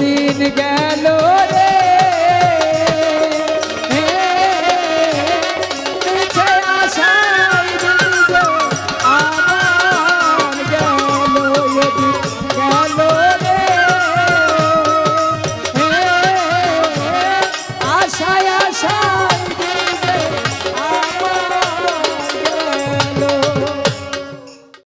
দিন গেল।